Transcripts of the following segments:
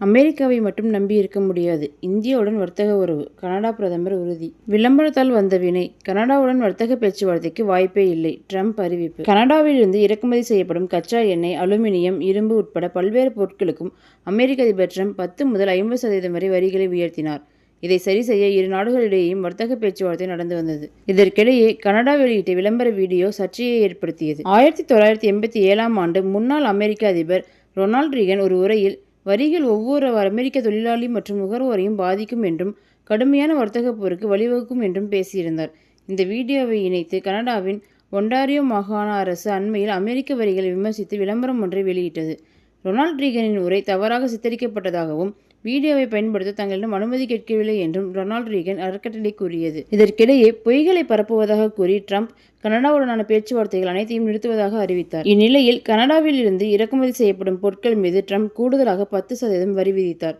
அமெரிக்காவை மட்டும் நம்பி இருக்க முடியாது. இந்தியாவுடன் வர்த்தக உறவு கனடா பிரதமர் உறுதி. விளம்பரத்தால் வந்த வினை கனடாவுடன் வர்த்தக பேச்சுவார்த்தைக்கு வாய்ப்பே இல்லை ட்ரம்ப் அறிவிப்பு. கனடாவிலிருந்து இறக்குமதி செய்யப்படும் கச்சா எண்ணெய் அலுமினியம் இரும்பு உட்பட பல்வேறு பொருட்களுக்கும் அமெரிக்க அதிபர் ட்ரம்ப் பத்து முதல் ஐம்பது சதவீதம் வரை வரிகளை உயர்த்தினார். இதை சரி செய்ய இரு நாடுகளிடையேயும் வர்த்தக பேச்சுவார்த்தை நடந்து வந்தது. இதற்கிடையே கனடா வெளியிட்ட விளம்பர வீடியோ சர்ச்சையை ஏற்படுத்தியது. ஆயிரத்தி தொள்ளாயிரத்தி எண்பத்தி ஏழாம் ஆண்டு முன்னாள் அமெரிக்க அதிபர் ரொனால்ட் ரீகன் ஒரு உரையில் வரிகள் ஒவ்வொரு அமெரிக்க தொழிலாளி மற்றும் நுகர்வோரையும் பாதிக்கும் என்றும் கடுமையான வர்த்தக போருக்கு வழிவகுக்கும் என்றும் பேசியிருந்தார். இந்த வீடியோவை இணைத்து கனடாவின் ஒன்டாரியோ மாகாண அரசு அண்மையில் அமெரிக்க வரிகளை விமர்சித்து விளம்பரம் ஒன்றை வெளியிட்டது. ரொனால்ட் ரீகனின் உரை தவறாக சித்தரிக்கப்பட்டதாகவும் வீடியோவை பயன்படுத்த தங்களிடம் அனுமதி கேட்கவில்லை என்றும் ரொனால்டு ரீகன் அறக்கட்டளை கூறியது. இதற்கிடையே பொய்களை பரப்புவதாக கூறி ட்ரம்ப் கனடாவுடனான பேச்சுவார்த்தைகள் அனைத்தையும் நிறுத்துவதாக அறிவித்தார். இந்நிலையில் கனடாவில் இருந்து இறக்குமதி செய்யப்படும் பொருட்கள் மீது ட்ரம்ப் கூடுதலாக பத்து சதவீதம் வரி விதித்தார்.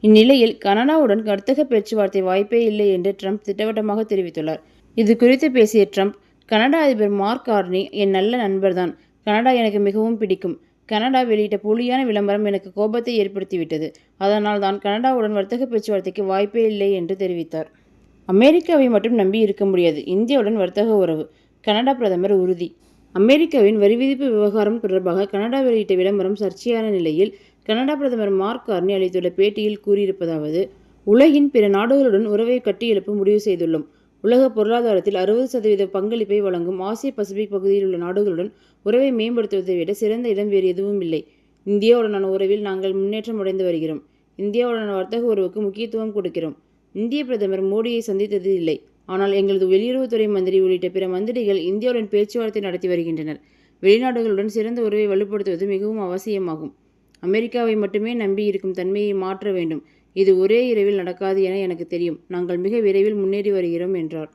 இந்நிலையில் கனடாவுடன் வர்த்தக பேச்சுவார்த்தை வாய்ப்பே இல்லை என்று ட்ரம்ப் திட்டவட்டமாக தெரிவித்துள்ளார். இது குறித்து பேசிய ட்ரம்ப் கனடா அதிபர் மார்க் கார்னி என் நல்ல நண்பர்தான். கனடா எனக்கு மிகவும் பிடிக்கும். கனடா வெளியிட்ட போலியான விளம்பரம் எனக்கு கோபத்தை ஏற்படுத்திவிட்டது. அதனால் தான் கனடாவுடன் வர்த்தக பேச்சுவார்த்தைக்கு வாய்ப்பே இல்லை என்று தெரிவித்தார். அமெரிக்காவை மட்டும் நம்பி இருக்க முடியாது. இந்தியாவுடன் வர்த்தக உறவு. கனடா பிரதமர் உறுதி. அமெரிக்காவின் வரி விதிப்பு விவகாரம் தொடர்பாக கனடா வெளியிட்ட விளம்பரம் சர்ச்சையான நிலையில் கனடா பிரதமர் மார்க் கார்னி அளித்துள்ள பேட்டியில் கூறியிருப்பதாவது உலகின் பிற நாடுகளுடன் உறவை கட்டியெழுப்ப முடிவு செய்துள்ளோம். உலக பொருளாதாரத்தில் அறுபது சதவீத பங்களிப்பை வழங்கும் ஆசிய பசிபிக் பகுதியில் உள்ள நாடுகளுடன் உறவை மேம்படுத்துவதை விட சிறந்த இடம் வேறு எதுவும் இல்லை. இந்தியாவுடனான உறவில் நாங்கள் முன்னேற்றம் அடைந்து வருகிறோம். இந்தியாவுடனான வர்த்தக உறவுக்கு முக்கியத்துவம் கொடுக்கிறோம். இந்திய பிரதமர் மோடியை சந்தித்தது இல்லை. ஆனால் எங்களது வெளியுறவுத்துறை மந்திரி உள்ளிட்ட பிற மந்திரிகள் இந்தியாவுடன் பேச்சுவார்த்தை நடத்தி வருகின்றனர். வெளிநாடுகளுடன் சிறந்த உறவை வலுப்படுத்துவது மிகவும் அவசியமாகும். அமெரிக்காவை மட்டுமே நம்பி இருக்கும் தன்மையை மாற்ற வேண்டும். இது ஒரே இரவில் நடக்காது என எனக்கு தெரியும். நாங்கள் மிக விரைவில் முன்னேறி வருகிறோம் என்றார்.